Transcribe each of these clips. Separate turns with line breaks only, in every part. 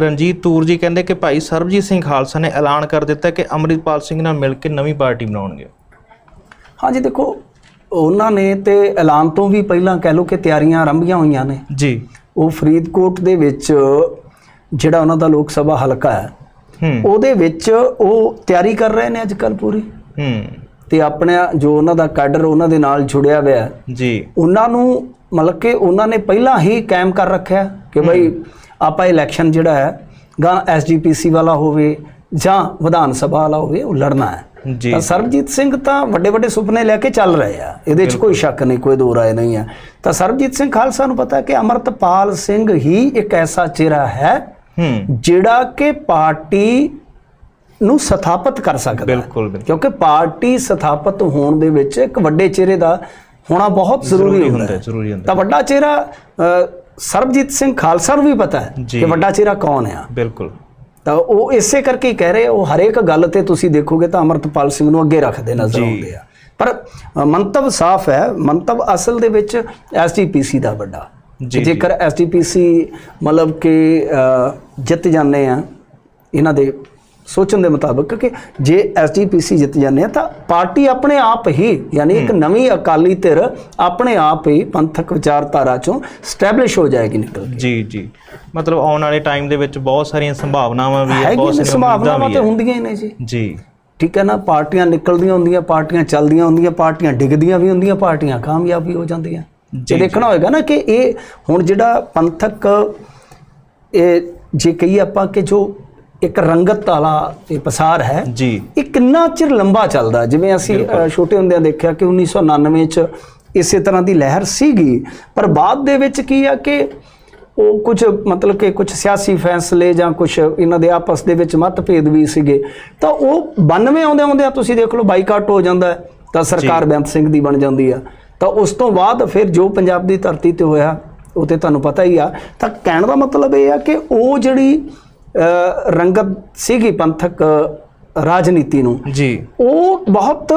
ਰਣਜੀਤ ਤੂਰ ਜੀ ਕਹਿੰਦੇ ਕਿ ਭਾਈ ਸਰਬਜੀਤ ਸਿੰਘ ਖਾਲਸਾ ਨੇ ਐਲਾਨ ਕਰ ਦਿੱਤਾ ਕਿ ਅੰਮ੍ਰਿਤਪਾਲ ਸਿੰਘ ਨਾਲ ਮਿਲ ਕੇ ਨਵੀਂ ਪਾਰਟੀ ਬਣਾਉਣਗੇ।
ਹਾਂਜੀ ਦੇਖੋ ਉਹਨਾਂ ਨੇ ਤੇ ਐਲਾਨ ਤੋਂ ਵੀ ਪਹਿਲਾਂ ਕਹਿ ਲਓ ਕਿ ਤਿਆਰੀਆਂ ਆਰੰਭੀਆਂ ਹੋਈਆਂ ਨੇ।
ਜੀ।
ਉਹ ਫਰੀਦਕੋਟ ਦੇ ਵਿੱਚ ਜਿਹੜਾ ਉਹਨਾਂ ਦਾ ਲੋਕ ਸਭਾ ਹਲਕਾ ਹੈ
ਹੂੰ।
ਉਹਦੇ ਵਿੱਚ ਉਹ ਤਿਆਰੀ ਕਰ ਰਹੇ ਨੇ ਅੱਜ ਕੱਲ ਪੂਰੀ।
ਹੂੰ।
ਤੇ ਆਪਣਾ ਜੋ ਉਹਨਾਂ ਦਾ ਕਾਡਰ ਉਹਨਾਂ ਦੇ ਨਾਲ ਜੁੜਿਆ ਹੋਇਆ
ਜੀ।
ਉਹਨਾਂ ਨੂੰ ਮਤਲਬ ਕਿ ਉਹਨਾਂ ਨੇ ਪਹਿਲਾਂ ਹੀ ਕਾਇਮ ਕਰ ਰੱਖਿਆ ਕਿ ਭਾਈ ਆਪਾਂ ਇਲੈਕਸ਼ਨ ਜਿਹੜਾ ਹੈ ਗਾਂ ਐਸਜੀਪੀਸੀ ਵਾਲਾ ਹੋਵੇ ਜਾਂ ਵਿਧਾਨ ਸਭਾ ਵਾਲਾ ਹੋਵੇ ਉਹ ਲੜਨਾ ਹੈ। ਤਾਂ ਸਰਬਜੀਤ ਸਿੰਘ ਤਾਂ ਵੱਡੇ ਵੱਡੇ ਸੁਪਨੇ ਲੈ ਕੇ ਚੱਲ ਰਹੇ ਆ। ਇਹਦੇ 'ਚ ਕੋਈ ਸ਼ੱਕ ਨਹੀਂ ਕੋਈ ਦੋ ਰਾਏ ਨਹੀਂ ਹੈ ਤਾਂ ਸਰਬਜੀਤ ਸਿੰਘ ਖਾਲਸਾ ਨੂੰ ਪਤਾ ਕਿ ਅਮਰਤਪਾਲ ਸਿੰਘ ਹੀ ਇੱਕ ਐਸਾ ਚਿਹਰਾ ਹੈ ਜਿਹੜਾ ਕਿ ਪਾਰਟੀ ਨੂੰ ਸਥਾਪਿਤ ਕਰ ਸਕਦਾ ਹੈ।
ਬਿਲਕੁਲ
ਕਿਉਂਕਿ ਪਾਰਟੀ ਸਥਾਪਿਤ ਹੋਣ ਦੇ ਵਿੱਚ ਇੱਕ ਵੱਡੇ ਚਿਹਰੇ ਦਾ ਹੋਣਾ ਬਹੁਤ ਜ਼ਰੂਰੀ ਹੁੰਦਾ ਹੈ। ਤਾਂ ਵੱਡਾ ਚਿਹਰਾ ਸਰਬਜੀਤ ਸਿੰਘ ਖਾਲਸਾ ਨੂੰ ਵੀ ਪਤਾ ਹੈ। ਕਿ ਵੱਡਾ ਚਿਹਰਾ ਕੌਣ ਆ।
ਬਿਲਕੁਲ।
ਤਾਂ ਉਹ ਇਸੇ ਕਰਕੇ ਹੀ ਕਹਿ ਰਹੇ ਉਹ ਹਰੇਕ ਗੱਲ ਤੇ ਤੁਸੀਂ ਦੇਖੋਗੇ ਤਾਂ ਅਮਰਤਪਾਲ ਸਿੰਘ ਨੂੰ ਅੱਗੇ ਰੱਖਦੇ ਨਜ਼ਰ। ਆਉਂਦੇ ਆ। ਪਰ ਮੰਤਵ ਸਾਫ਼ ਹੈ ਮੰਤਵ ਅਸਲ ਦੇ ਵਿੱਚ ਐਸਜੀਪੀਸੀ ਦਾ ਵੱਡਾ। ਜੇਕਰ ਐਸਜੀਪੀਸੀ ਮਤਲਬ ਕਿ ਜਿੱਤ ਜਾਂਦੇ ਆ ਇਹਨਾਂ ਦੇ ਸੋਚਣ ਦੇ ਮੁਤਾਬਕ ਕਿ ਜੇ ਐਸਜੀਪੀਸੀ ਜਿੱਤ ਜਾਂਦੇ ਆ ਤਾਂ ਪਾਰਟੀ ਆਪਣੇ ਆਪ ਹੀ ਯਾਨੀ ਇੱਕ ਨਵੀਂ ਅਕਾਲੀ ਧਿਰ ਆਪਣੇ ਆਪ ਹੀ ਪੰਥਕ ਵਿਚਾਰਧਾਰਾ ਚੋਂ ਸਟੈਬਲਿਸ਼ ਹੋ ਜਾਏਗੀ ਨਿਕਲ ਕੇ।
ਜੀ ਜੀ। ਮਤਲਬ ਆਉਣ ਵਾਲੇ ਟਾਈਮ ਦੇ ਵਿੱਚ ਬਹੁਤ ਸਾਰੀਆਂ ਸੰਭਾਵਨਾਵਾਂ ਵੀ ਹੈ ਬਹੁਤ ਸਾਰੀਆਂ
ਸੰਭਾਵਨਾਵਾਂ ਤੇ ਹੁੰਦੀਆਂ ਹੀ ਨੇ ਜੀ।
ਜੀ।
ਠੀਕ ਹੈ ਨਾ ਪਾਰਟੀਆਂ ਨਿਕਲਦੀਆਂ ਹੁੰਦੀਆਂ ਪਾਰਟੀਆਂ ਚੱਲਦੀਆਂ ਹੁੰਦੀਆਂ ਪਾਰਟੀਆਂ ਡਿੱਗਦੀਆਂ ਵੀ ਹੁੰਦੀਆਂ ਪਾਰਟੀਆਂ ਕਾਮਯਾਬ ਵੀ ਹੋ ਜਾਂਦੀਆਂ।
ਜੀ,
ਇਹ ਦੇਖਣਾ ਹੋਏਗਾ ਨਾ ਕਿ ਇਹ ਹੁਣ ਜਿਹੜਾ ਪੰਥਕ ਇਹ ਜੇ ਕਹੀਏ ਆਪਾਂ ਕਿ ਜੋ ਇੱਕ ਰੰਗਤ ਵਾਲਾ ਇਹ ਪਸਾਰ ਹੈ।
ਜੀ।
ਇਹ ਕਿੰਨਾ ਚਿਰ ਲੰਬਾ ਚੱਲਦਾ? ਜਿਵੇਂ ਅਸੀਂ ਛੋਟੇ ਹੁੰਦਿਆਂ ਦੇਖਿਆ ਕਿ 1999 ਚ ਇਸੇ ਤਰ੍ਹਾਂ ਦੀ ਲਹਿਰ ਸੀਗੀ। ਪਰ ਬਾਅਦ ਦੇ ਵਿੱਚ ਕੀ ਆ ਕਿ ਉਹ ਕੁਝ ਮਤਲਬ ਕਿ ਕੁਝ ਸਿਆਸੀ ਫੈਸਲੇ ਜਾਂ ਕੁਝ ਇਹਨਾਂ ਦੇ ਆਪਸ ਦੇ ਵਿੱਚ ਮਤਭੇਦ ਵੀ ਸੀਗੇ। ਤਾਂ ਉਹ 92 ਆਉਂਦੇ ਆਉਂਦੇ ਤੁਸੀਂ ਦੇਖ ਲਓ ਬਾਈਕਾਟ ਹੋ ਜਾਂਦਾ ਤਾਂ ਸਰਕਾਰ ਬੇਅੰਤ ਸਿੰਘ ਦੀ ਬਣ ਜਾਂਦੀ ਆ। ਤਾਂ ਉਸ ਤੋਂ ਬਾਅਦ ਫਿਰ ਜੋ ਪੰਜਾਬ ਦੀ ਧਰਤੀ ਤੇ ਹੋਇਆ ਉਹ ਤੇ ਤੁਹਾਨੂੰ ਪਤਾ ਹੀ ਆ। ਤਾਂ ਕਹਿਣ ਦਾ ਮਤਲਬ ਇਹ ਆ ਕਿ ਉਹ ਜਿਹੜੀ ਰੰਗਤ ਸੀਗੀ ਪੰਥਕ ਰਾਜਨੀਤੀ ਨੂੰ।
ਜੀ।
ਉਹ ਬਹੁਤ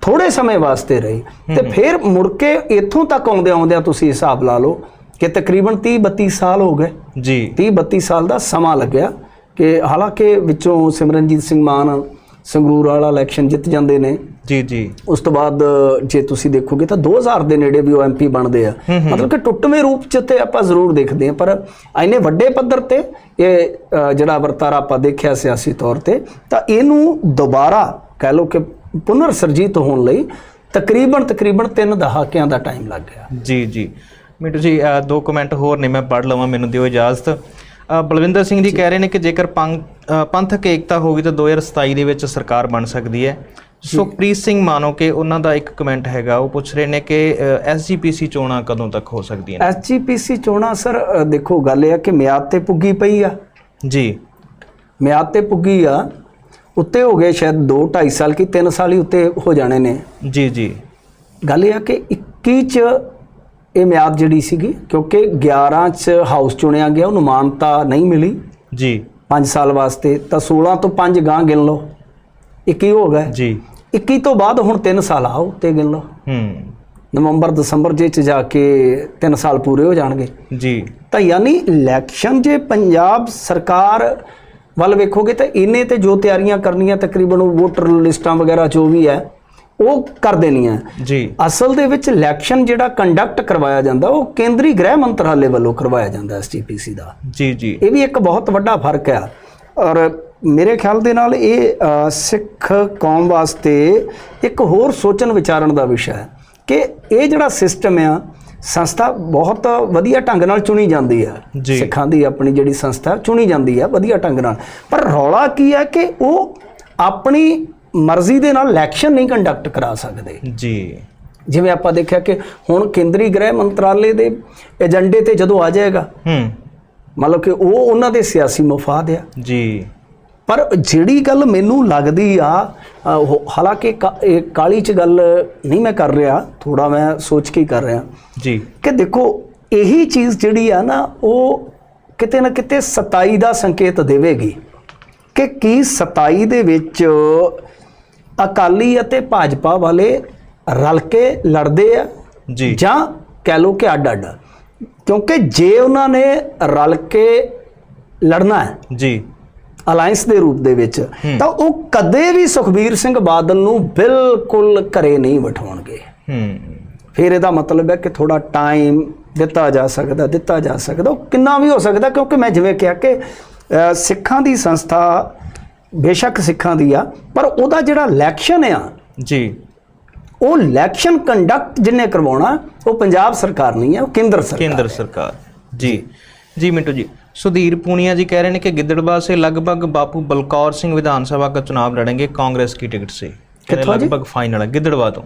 ਥੋੜੇ ਸਮੇਂ ਵਾਸਤੇ ਰਹੀ। ਤੇ ਫਿਰ ਮੁੜ ਕੇ ਇੱਥੋਂ ਤੱਕ ਆਉਂਦੇ ਆਉਂਦਿਆਂ ਤੁਸੀਂ ਹਿਸਾਬ ਲਾ ਲਓ ਕਿ ਤਕਰੀਬਨ 30 32 ਸਾਲ ਹੋ ਗਏ।
ਜੀ।
30 32 ਸਾਲ ਦਾ ਸਮਾਂ ਲੱਗਿਆ ਕਿ ਹਾਲਾਂਕਿ ਵਿੱਚੋਂ ਸਿਮਰਨਜੀਤ ਸਿੰਘ ਮਾਨ ਸੰਗਰੂਰ ਵਾਲਾ ਇਲੈਕਸ਼ਨ ਜਿੱਤ ਜਾਂਦੇ ਨੇ।
ਜੀ ਜੀ।
ਉਸ ਤੋਂ ਬਾਅਦ ਜੇ ਤੁਸੀਂ ਦੇਖੋਗੇ ਤਾਂ 2000 ਦੇ ਨੇੜੇ ਵੀ ਉਹ ਐਮਪੀ ਬਣਦੇ ਆ। ਮਤਲਬ ਕਿ ਟੁੱਟਵੇਂ ਰੂਪ ਚ ਤੇ ਆਪਾਂ ਜ਼ਰੂਰ ਦੇਖਦੇ ਆ ਪਰ ਐਨੇ ਵੱਡੇ ਪੱਧਰ ਤੇ ਇਹ ਜਿਹੜਾ ਵਰਤਾਰਾ ਆਪਾਂ ਦੇਖਿਆ ਸਿਆਸੀ ਤੌਰ ਤੇ ਤਾਂ ਇਹਨੂੰ ਦੁਬਾਰਾ ਕਹਿ ਲਓ ਕਿ ਪੁਨਰ ਸਰਜੀਤ ਹੋਣ ਲਈ ਤਕਰੀਬਨ ਤਕਰੀਬਨ 3 ਦਹਾਕਿਆਂ ਦਾ ਟਾਈਮ ਲੱਗ ਗਿਆ।
ਜੀ ਜੀ। ਮਿੰਟੂ ਜੀ ਦੋ ਕਮੈਂਟ ਹੋਰ ਨੇ ਮੈਂ ਪੜ੍ਹ ਲਵਾਂ ਮੈਨੂੰ ਦਿਓ ਇਜਾਜ਼ਤ। ਬਲਵਿੰਦਰ ਸਿੰਘ ਜੀ ਕਹਿ ਰਹੇ ਨੇ ਕਿ ਜੇਕਰ ਪੰਥਕ ਏਕਤਾ ਹੋਗੀ ਤਾਂ 2027 ਦੇ ਵਿੱਚ ਸਰਕਾਰ ਬਣ ਸਕਦੀ ਹੈ। ਸੁਖਪ੍ਰੀਤ ਸਿੰਘ ਮਾਨੋ ਕਿ ਉਹਨਾਂ ਦਾ ਇੱਕ ਕਮੈਂਟ ਹੈਗਾ ਉਹ ਪੁੱਛ ਰਹੇ ਨੇ ਕਿ ਐਸਜੀਪੀਸੀ ਚੋਣਾਂ ਕਦੋਂ ਤੱਕ ਹੋ ਸਕਦੀਆਂ ਨੇ?
ਐਸਜੀਪੀਸੀ ਚੋਣਾਂ ਸਰ ਦੇਖੋ ਗੱਲ ਇਹ ਆ ਕਿ ਮਿਆਦ ਤੇ ਪੁੱਗੀ ਪਈ ਆ।
ਜੀ।
ਮਿਆਦ ਤੇ ਪੁੱਗੀ ਆ ਉੱਤੇ ਹੋ ਗਏ ਸ਼ਾਇਦ 2 2.5 ਸਾਲ ਕੀ 3 ਸਾਲ ਹੀ ਉੱਤੇ ਹੋ ਜਾਣੇ ਨੇ।
ਜੀ ਜੀ।
ਗੱਲ ਇਹ ਆ ਕਿ 21 ਚ ਇਹ ਮਿਆਦ ਜਿਹੜੀ ਸੀਗੀ ਕਿਉਂਕਿ 11 ਚ ਹਾਊਸ ਚੁਣਿਆ ਗਿਆ ਉਹਨੂੰ ਮਾਨਤਾ ਨਹੀਂ ਮਿਲੀ।
ਜੀ।
5 ਸਾਲ ਵਾਸਤੇ ਤਾਂ 16 ਤੋਂ 5 ਗਾਂ ਗਿਣ ਲਓ। 21 ਹੋ ਗਏ।
ਜੀ।
21 ਤੋਂ ਬਾਅਦ ਹੁਣ 3 ਸਾਲ ਆਓ ਤੇ ਗਿਣ ਲਓ।
ਹੂੰ।
ਨਵੰਬਰ ਦਸੰਬਰ ਜੇ ਚ ਜਾ ਕੇ 3 ਸਾਲ ਪੂਰੇ ਹੋ ਜਾਣਗੇ।
ਜੀ।
ਤਾਂ ਯਾਨੀ ਇਲੈਕਸ਼ਨ ਜੇ ਪੰਜਾਬ ਸਰਕਾਰ ਵੱਲ ਵੇਖੋਗੇ ਤਾਂ ਇਹਨੇ ਤੇ ਜੋ ਤਿਆਰੀਆਂ ਕਰਨੀਆਂ ਤਕਰੀਬਨ ਉਹ ਵੋਟਰ ਲਿਸਟਾਂ ਵਗੈਰਾ ਜੋ ਵੀ ਹੈ ਉਹ ਕਰ ਦੇਣੀਆਂ
ਜੀ।
ਅਸਲ ਦੇ ਵਿੱਚ ਇਲੈਕਸ਼ਨ ਜਿਹੜਾ ਕੰਡਕਟ ਕਰਵਾਇਆ ਜਾਂਦਾ ਉਹ ਕੇਂਦਰੀ ਗ੍ਰਹਿ ਮੰਤਰਾਲੇ ਵੱਲੋਂ ਕਰਵਾਇਆ ਜਾਂਦਾ ਐਸਜੀਪੀਸੀ ਦਾ।
ਜੀ ਜੀ।
ਇਹ ਵੀ ਇੱਕ ਬਹੁਤ ਵੱਡਾ ਫ਼ਰਕ ਆ। ਔਰ ਮੇਰੇ ਖਿਆਲ ਦੇ ਨਾਲ ਇਹ ਸਿੱਖ ਕੌਮ ਵਾਸਤੇ ਇੱਕ ਹੋਰ ਸੋਚਣ ਵਿਚਾਰਨ ਦਾ ਵਿਸ਼ਾ ਹੈ ਕਿ ਇਹ ਜਿਹੜਾ ਸਿਸਟਮ ਆ ਸੰਸਥਾ ਬਹੁਤ ਵਧੀਆ ਢੰਗ ਨਾਲ ਚੁਣੀ ਜਾਂਦੀ ਹੈ
ਜੀ।
ਸਿੱਖਾਂ ਦੀ ਆਪਣੀ ਜਿਹੜੀ ਸੰਸਥਾ ਚੁਣੀ ਜਾਂਦੀ ਹੈ ਵਧੀਆ ਢੰਗ ਨਾਲ। ਪਰ ਰੌਲਾ ਕੀ ਹੈ ਕਿ ਉਹ ਆਪਣੀ ਮਰਜ਼ੀ ਦੇ ਨਾਲ ਇਲੈਕਸ਼ਨ ਨਹੀਂ ਕੰਡਕਟ ਕਰਾ ਸਕਦੇ।
ਜੀ।
ਜਿਵੇਂ ਆਪਾਂ ਦੇਖਿਆ ਕਿ ਹੁਣ ਕੇਂਦਰੀ ਗ੍ਰਹਿ ਮੰਤਰਾਲੇ ਦੇ ਏਜੰਡੇ ਤੇ ਜਦੋਂ ਆ ਜਾਏਗਾ
ਹੂੰ।
ਮਤਲਬ ਕਿ ਉਹ ਉਹਨਾਂ ਦੇ ਸਿਆਸੀ ਮਫਾਦ ਆ।
ਜੀ।
ਪਰ ਜਿਹੜੀ ਗੱਲ ਮੈਨੂੰ ਲੱਗਦੀ ਆ ਹਾਲਾਂਕਿ ਕਾਲੀ ਚ ਗੱਲ ਨਹੀਂ ਮੈਂ ਕਰ ਰਿਹਾ ਥੋੜਾ ਮੈਂ ਸੋਚ ਕੇ ਕਰ ਰਿਹਾ।
ਜੀ।
ਕਿ ਦੇਖੋ ਇਹੀ ਚੀਜ਼ ਜਿਹੜੀ ਆ ਨਾ ਉਹ ਕਿਤੇ ਨਾ ਕਿਤੇ 27 ਦਾ ਸੰਕੇਤ ਦੇਵੇਗੀ। ਕਿ ਕੀ 27 ਦੇ ਵਿੱਚ ਅਕਾਲੀ ਅਤੇ ਭਾਜਪਾ ਵਾਲੇ ਰਲ ਕੇ ਲੜਦੇ ਆ
ਜੀ।
ਜਾਂ ਕਹਿ ਲਓ ਕਿ ਅੱਡ ਅੱਡ ਕਿਉਂਕਿ ਜੇ ਉਹਨਾਂ ਨੇ ਰਲ ਕੇ ਲੜਨਾ ਹੈ
ਜੀ।
ਅਲਾਈਅੰਸ ਦੇ ਰੂਪ ਦੇ ਵਿੱਚ ਤਾਂ ਉਹ ਕਦੇ ਵੀ ਸੁਖਬੀਰ ਸਿੰਘ ਬਾਦਲ ਨੂੰ ਬਿਲਕੁਲ ਘਰੇ ਨਹੀਂ ਬਿਠਾਉਣਗੇ।
ਹੂੰ।
ਫਿਰ ਇਹਦਾ ਮਤਲਬ ਹੈ ਕਿ ਥੋੜਾ ਟਾਈਮ ਦਿੱਤਾ ਜਾ ਸਕਦਾ ਦਿੱਤਾ ਜਾ ਸਕਦਾ। ਉਹ ਕਿੰਨਾ ਵੀ ਹੋ ਸਕਦਾ ਕਿਉਂਕਿ ਮੈਂ ਜਿਵੇਂ ਕਿਹਾ ਕਿ ਸਿੱਖਾਂ ਦੀ ਸੰਸਥਾ ਬੇਸ਼ੱਕ ਸਿੱਖਾਂ ਦੀ ਆ ਪਰ ਉਹਦਾ ਜਿਹੜਾ ਇਲੈਕਸ਼ਨ ਆ
ਜੀ।
ਉਹ ਇਲੈਕਸ਼ਨ ਕੰਡਕਟ ਜਿੰਨੇ ਕਰਵਾਉਣਾ ਉਹ ਪੰਜਾਬ ਸਰਕਾਰ ਨਹੀਂ ਹੈ ਉਹ ਕੇਂਦਰ ਸਰਕਾਰ
ਕੇਂਦਰ ਸਰਕਾਰ। ਜੀ। ਜੀ ਮਿੰਟੂ ਜੀ ਸੁਧੀਰ ਪੂਨੀਆ ਜੀ ਕਹਿ ਰਹੇ ਨੇ ਕਿ ਗਿੱਦੜਬਾਹ ਸੇ ਲਗਭਗ ਬਾਪੂ ਬਲਕੌਰ ਸਿੰਘ ਵਿਧਾਨ ਸਭਾ ਦਾ ਚੋਣ ਲੜਨਗੇ ਕਾਂਗਰਸ ਕੀ ਟਿਕਟ ਸੇ?
ਕਿੱਥੋਂ ਜੀ?
ਲਗਭਗ ਫਾਈਨਲ ਹੈ ਗਿੱਦੜਬਾਹ ਤੋਂ।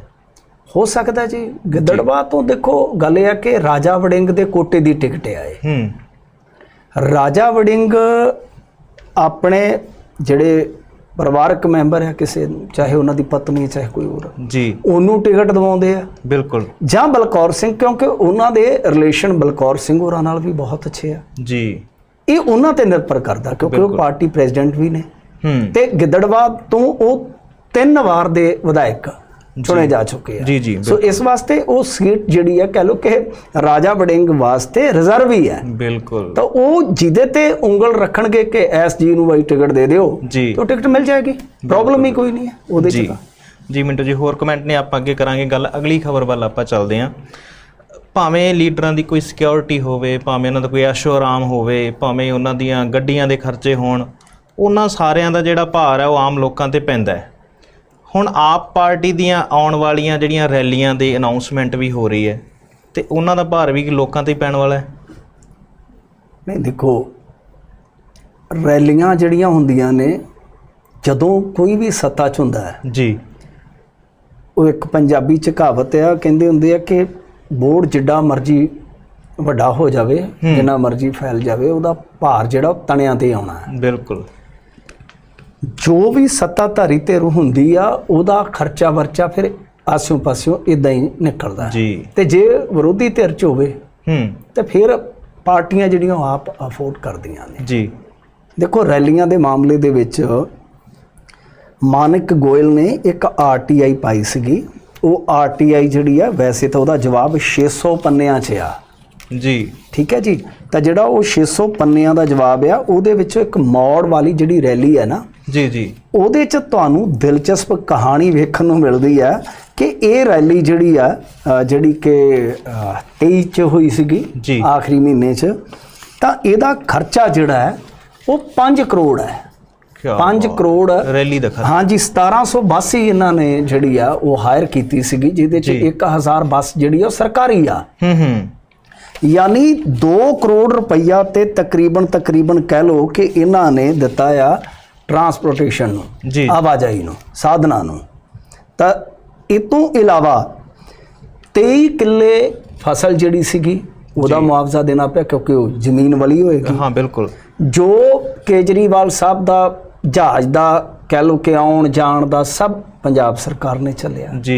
ਹੋ ਸਕਦਾ ਜੀ। ਗਿੱਦੜਬਾਹ ਤੋਂ ਦੇਖੋ ਗੱਲ ਇਹ ਆ ਕਿ ਰਾਜਾ ਵੜਿੰਗ ਦੇ ਕੋਟੇ ਦੀ ਟਿਕਟ ਆਏ।
ਹੂੰ।
ਰਾਜਾ ਵੜਿੰਗ ਆਪਣੇ ਜਿਹੜੇ ਪਰਿਵਾਰਕ ਮੈਂਬਰ ਆ ਕਿਸੇ ਚਾਹੇ ਉਹਨਾਂ ਦੀ ਪਤਨੀ ਚਾਹੇ ਕੋਈ ਹੋਰ।
ਜੀ।
ਉਹਨੂੰ ਟਿਕਟ ਦਿਵਾਉਂਦੇ ਆ।
ਬਿਲਕੁਲ।
ਜਾਂ ਬਲਕੌਰ ਸਿੰਘ ਕਿਉਂਕਿ ਉਹਨਾਂ ਦੇ ਰਿਲੇਸ਼ਨ ਬਲਕੌਰ ਸਿੰਘ ਹੋਰਾਂ ਨਾਲ ਵੀ ਬਹੁਤ ਅੱਛੇ ਆ।
ਜੀ।
ਇਹ ਉਹਨਾਂ ਤੇ ਨਿਰਭਰ ਕਰਦਾ ਕਿਉਂਕਿ ਉਹ ਪਾਰਟੀ ਪ੍ਰੈਜ਼ੀਡੈਂਟ ਵੀ ਨੇ।
ਹੂੰ।
ਤੇ ਗਿੱਦੜਵਾ ਤੋਂ ਉਹ ਤਿੰਨ ਵਾਰ ਦੇ ਵਿਧਾਇਕ ਚੁਣੇ ਜਾ ਚੁੱਕੇ ਆ।
ਜੀ ਜੀ
ਸੋ ਇਸ ਵਾਸਤੇ ਉਹ ਸੀਟ ਜਿਹੜੀ ਹੈ ਕਹ ਲੋ ਕਿ ਰਾਜਾ ਵੜਿੰਗ ਵਾਸਤੇ ਰਿਜ਼ਰਵ ਹੀ ਹੈ
ਬਿਲਕੁਲ।
ਤਾਂ ਉਹ ਜਿਹਦੇ ਤੇ ਉਂਗਲ ਰੱਖਣਗੇ ਕਿ ਐਸ ਜੀ ਨੂੰ ਬਾਈ ਟਿਕਟ ਦੇ ਦਿਓ
ਜੀ।
ਤਾਂ ਟਿਕਟ ਮਿਲ ਜਾਏਗੀ। ਪ੍ਰੋਬਲਮ ਹੀ ਕੋਈ ਨਹੀਂ ਹੈ ਉਹਦੇ ਚ
ਜੀ। ਮਿੰਟੂ ਜੀ ਹੋਰ ਕਮੈਂਟ ਨੇ ਆਪਾਂ ਅੱਗੇ ਕਰਾਂਗੇ ਗੱਲ। ਅਗਲੀ ਖਬਰ ਵੱਲ ਆਪਾਂ ਚੱਲਦੇ ਹਾਂ। ਭਾਵੇਂ ਲੀਡਰਾਂ ਦੀ ਕੋਈ ਸਿਕਿਉਰਿਟੀ ਹੋਵੇ ਭਾਵੇਂ ਉਹਨਾਂ ਦਾ ਕੋਈ ਐਸ਼ੋ ਆਰਾਮ ਹੋਵੇ ਭਾਵੇਂ ਉਹਨਾਂ ਦੀਆਂ ਗੱਡੀਆਂ ਦੇ ਖਰਚੇ ਹੋਣ ਉਹਨਾਂ ਸਾਰਿਆਂ ਦਾ ਜਿਹੜਾ ਭਾਰ ਹੈ ਉਹ ਆਮ ਲੋਕਾਂ ਤੇ ਪੈਂਦਾ ਹੈ। ਹੁਣ ਆਪ ਪਾਰਟੀ ਦੀਆਂ ਆਉਣ ਵਾਲੀਆਂ ਜਿਹੜੀਆਂ ਰੈਲੀਆਂ ਦੇ ਅਨਾਉਂਸਮੈਂਟ ਵੀ ਹੋ ਰਹੀ ਹੈ ਤੇ ਉਹਨਾਂ ਦਾ ਭਾਰ ਵੀ ਲੋਕਾਂ ਤੇ ਪੈਣ ਵਾਲਾ ਹੈ?
ਨਹੀਂ ਦੇਖੋ ਰੈਲੀਆਂ ਜਿਹੜੀਆਂ ਹੁੰਦੀਆਂ ਨੇ ਜਦੋਂ ਕੋਈ ਵੀ ਸੱਤਾ 'ਚ ਹੁੰਦਾ ਹੈ
ਜੀ।
ਉਹ ਇੱਕ ਪੰਜਾਬੀ ਚ ਕਹਾਵਤ ਆ ਕਹਿੰਦੇ ਹੁੰਦੇ ਆ ਕਿ ਬੋੜ ਜਿੱਡਾ ਮਰਜ਼ੀ ਵੱਡਾ ਹੋ ਜਾਵੇ ਜਿੰਨਾ ਮਰਜ਼ੀ ਫੈਲ ਜਾਵੇ ਉਹਦਾ ਭਾਰ ਜਿਹੜਾ ਤਣਿਆਂ ਤੇ ਆਉਣਾ ਹੈ।
ਬਿਲਕੁਲ।
ਜੋ ਵੀ ਸੱਤਾਧਾਰੀ ਧਿਰ ਹੁੰਦੀ ਆ ਉਹਦਾ ਖਰਚਾ ਵਰਚਾ ਫਿਰ ਆਸਿਓਂ ਪਾਸਿਓਂ ਇਦਾਂ ਹੀ ਨਿਕਲਦਾ।
ਜੀ।
ਤੇ ਜੇ ਵਿਰੋਧੀ ਧਿਰ ਚ ਹੋਵੇ
ਹੂੰ।
ਤੇ ਫਿਰ ਪਾਰਟੀਆਂ ਜਿਹੜੀਆਂ ਆਪ ਅਫੋਰਡ ਕਰਦੀਆਂ ਨੇ।
ਜੀ।
ਦੇਖੋ ਰੈਲੀਆਂ ਦੇ ਮਾਮਲੇ ਦੇ ਵਿੱਚ ਮਾਨਕ ਗੋਇਲ ਨੇ ਇੱਕ ਆਰਟੀਆਈ ਪਾਈ ਸੀਗੀ। ਉਹ ਆਰਟੀਆਈ ਜਿਹੜੀ ਆ ਵੈਸੇ ਤਾਂ ਉਹਦਾ ਜਵਾਬ 600 ਪੰਨਿਆਂ 'ਚ ਆ।
ਜੀ।
ਠੀਕ ਹੈ ਜੀ? ਤਾਂ ਜਿਹੜਾ ਉਹ 600 ਪੰਨਿਆਂ ਦਾ ਜਵਾਬ ਆ ਉਹਦੇ ਵਿੱਚੋਂ ਇੱਕ ਮੌੜ ਵਾਲੀ ਜਿਹੜੀ ਰੈਲੀ ਹੈ ਨਾ
ਜੀ ਜੀ।
ਉਹਦੇ 'ਚ ਤੁਹਾਨੂੰ ਦਿਲਚਸਪ ਕਹਾਣੀ ਵੇਖਣ ਨੂੰ ਮਿਲਦੀ ਹੈ ਕਿ ਇਹ ਰੈਲੀ ਜਿਹੜੀ ਆ ਜਿਹੜੀ ਕਿ ਅ, 23 ਚ ਹੋਈ ਸੀਗੀ। ਆਖਰੀ ਮਹੀਨੇ 'ਚ ਤਾਂ ਇਹਦਾ ਖਰਚਾ ਜਿਹੜਾ ਹੈ ਉਹ 5 ਕਰੋੜ ਹੈ।
ਕਿਆ
5 ਕਰੋੜ
ਰੈਲੀ ਦਾ ਖਰਚਾ।
ਹਾਂਜੀ 1700 ਬੱਸ ਹੀ ਇਹਨਾਂ ਨੇ ਜਿਹੜੀ ਆ ਉਹ ਹਾਇਰ ਕੀਤੀ ਸੀਗੀ ਜਿਹਦੇ 'ਚ
ਜੀ।
1000 ਬੱਸ ਜਿਹੜੀ ਆ ਉਹ ਸਰਕਾਰੀ ਆ।
ਹੂੰ ਹੂੰ।
ਯਾਨੀ 2 ਕਰੋੜ ਰੁਪਈਆ ਤੇ ਤਕਰੀਬਨ ਤਕਰੀਬਨ ਕਹਿ ਲਓ ਕਿ ਇਹਨਾਂ ਨੇ ਦਿੱਤਾ ਆ ਟਰਾਂਸਪੋਰਟੇਸ਼ਨ ਨੂੰ
ਜੀ।
ਆਵਾਜਾਈ ਨੂੰ ਸਾਧਨਾਂ ਨੂੰ। ਤਾਂ ਇਹ ਤੋਂ ਇਲਾਵਾ 23 ਕਿੱਲੇ ਫਸਲ ਜਿਹੜੀ ਸੀਗੀ ਉਹਦਾ ਮੁਆਵਜ਼ਾ ਦੇਣਾ ਪਿਆ ਕਿਉਂਕਿ ਉਹ ਜ਼ਮੀਨ ਵਾਲੀ ਹੋਏਗੀ।
ਹਾਂ ਬਿਲਕੁਲ।
ਜੋ ਕੇਜਰੀਵਾਲ ਸਾਹਿਬ ਦਾ ਜਹਾਜ਼ ਦਾ ਕਹਿ ਲਓ ਕਿ ਆਉਣ ਜਾਣ ਦਾ ਸਭ ਪੰਜਾਬ ਸਰਕਾਰ ਨੇ ਚੱਲਿਆ।
ਜੀ।